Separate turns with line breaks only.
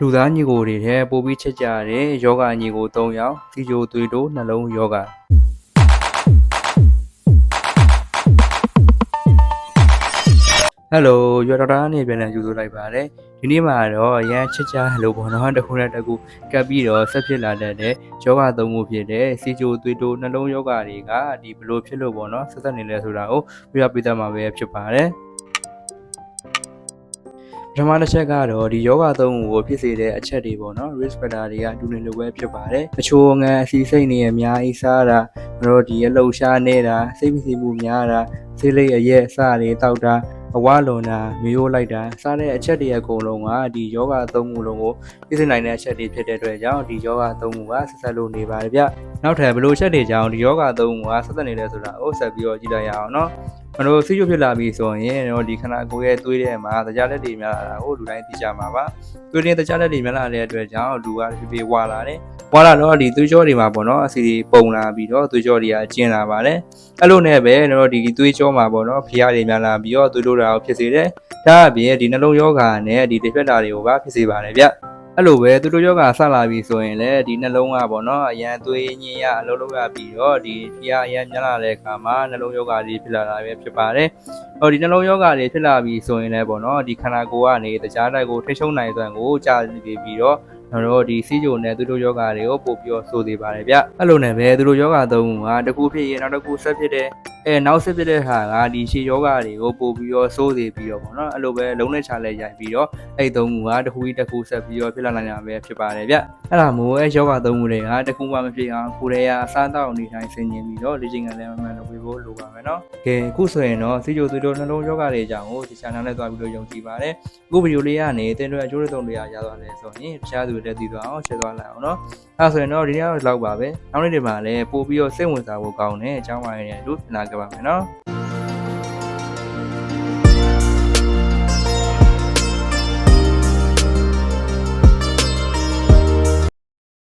လူသားညီကိုတွေထဲပိုပြီးချက်ကြတဲ့ယောဂညီကို၃ယောက်စီဂျိုသွေးတိုးနှလုံးယောဂဟယ်လိုရော်ဒေါက်တာနေပြန်လည်ကြိုဆိုလိုက်ပါတယ်ဒီနေ့မှာတော့ရန်ချက်ကြဟယ်လိုပေါ့နော်တစ်ခုနဲ့တစ်ခုကပ်ပြီးတော့ဆက်ဖြစ်လာတတ်တဲ့ယောဂသုံးခုဖြစ်တဲ့စီဂျိုသွေးတိုးနှလုံးယောဂတွေကဒီဘလို့ဖြစ်လို့ပေါ့နော်ဆက်ဆက်နေလဲဆိုတာကိုပြပြပေးတတ်မှာပဲဖြစ်ပါတယ် ပထမတစ်ချက်ကတော့ဒီယောဂသုံးခုကိုဖြစ်စေတဲ့အချက်တွေပေါ့နော် risk factor တွေကအတူနေလိုပဲဖြစ်ပါတယ်။အချိုးငန်းအစီစိတ်နေအများကြီးစားတာတို့ဒီအလှုပ်ရှားနေတာစိတ်ဖိစီးမှုများတာစိတ်လိပ်အရက်အစတွေတောက်တာအဝလွန်တာမျိုးလိုက်တာစားတဲ့အချက်တွေအကုန်လုံးကဒီယောဂသုံးခုလုံးကိုဖြစ်စေနိုင်တဲ့အချက်တွေဖြစ်တဲ့အတွက်ကြောင့်ဒီယောဂသုံးခုကဆက်ဆက်လို့နေပါတယ်ဗျ။နောက်ထပ်ဘယ်လိုချက်တွေကြောင့်ဒီယောဂသုံးခုကဆက်ဆက်နေလဲဆိုတာကိုဆက်ပြီးတော့ကြည့်လိုက်ရအောင်နော်။ မတို့ဆီရုပ်ဖြစ်လာပြီဆိုရင်တော့ဒီခန္ဓာကိုယ်ရဲ့သွေးထဲမှာတရားလက်တွေများလာတာကိုလူတိုင်းသိကြမှာပါသွေးတွေတရားလက်တွေများလာတဲ့အတွက်ကြောင့်လူကဖြည်းဖြည်းဝါလာတယ်ဝါလာတော့ဒီသွေးကြောတွေမှာပေါ့နော်အစီတွေပုံလာပြီးတော့သွေးကြောတွေကကျဉ်လာပါတယ်အဲ့လိုနဲ့ပဲတော့ဒီသွေးကြောမှာပေါ့နော်ဖျားတွေများလာပြီးတော့သွေးတိုးတာကိုဖြစ်စေတယ်ဒါအပြင်ဒီနှလုံးယောဂါနဲ့ဒီတစ်ဖက်တာတွေကိုပါဖြစ်စေပါတယ်ဗျ အဲ့လိုပဲသူတို့ယောဂဆက်လာပြီဆိုရင်လည်းဒီနှလုံးကပေါ့နော်အရန်သွေးညင်းရအလုံးလုံးရပြီးတော့ဒီဖျားအရန်များလာတဲ့အခါမှာနှလုံးယောဂါတွေဖြစ်လာတာပဲဖြစ်ပါတယ်ဟိုဒီနှလုံးယောဂတွေဖြစ်လာပြီဆိုရင်လည်းပေါ့နော်ဒီခန္ဓာကိုယ်ကနေတခြားတိုက်ကိုထိချုံနိုင်တဲ့ကိုကြာစီပြီးတော့ကျွန်တော်တို့ဒီစီးကြုံနဲ့သူတို့ယောဂတွေကိုပို့ပြီးတော့ဆိုသေးပါတယ်ဗျအဲ့လိုနဲ့ပဲသူတို့ယောဂသုံးခုကတစ်ခုဖြစ်ရင်နောက်တစ်ခုဆက်ဖြစ်တဲ့ အဲနောက်ဆက်ဖြစ်တဲ့ဟာကဒီရှေ့ယောဂတွေကိုပို့ပြီးတော့စိုးစေပြီးတော့ပေါ့နော်အဲ့လိုပဲလုံးနဲ့ချလဲရိုက်ပြီးတော့အဲ့သုံးခုကတစ်ခုတစ်ခုဆက်ပြီးတော့ဖြစ်လာနိုင်တာပဲဖြစ်ပါတယ်ဗျအဲ့ဒါမို့အဲယောဂသုံးခုတွေကတစ်ခုမှမဖြစ်အောင်ကိုရေယာအစားတောက်နေတိုင်းဆင်ခြင်ပြီးတော့လေ့ကျင့်ခန်းလည်းမှန်လုပ်ပေးဖို့လိုပါမယ်နော်ကဲအခုဆိုရင်တော့စီဂျိုသူတို့နှလုံးယောဂတွေကြောင့်ကိုဒီချာနယ်နဲ့သွားပြီးတော့ယုံကြည်ပါတယ်အခုဗီဒီယိုလေးကနေတင်တော့အကျိုးတုံးတွေရရသွားတယ်ဆိုရင်တခြားသူတွေလည်းသိသွားအောင်ရှယ်သွားလိုက်အောင်နော်အဲ့ဆိုရင်တော့ဒီနေ့ကတော့လောက်ပါပဲနောက်နေ့တွေမှာလည်းပို့ပြီးတော့စိတ်ဝင်စားဖို့ကောင်းတဲ့အကြောင်းပိုင်းတွေတို့သင်တာကြပါမယ်နော်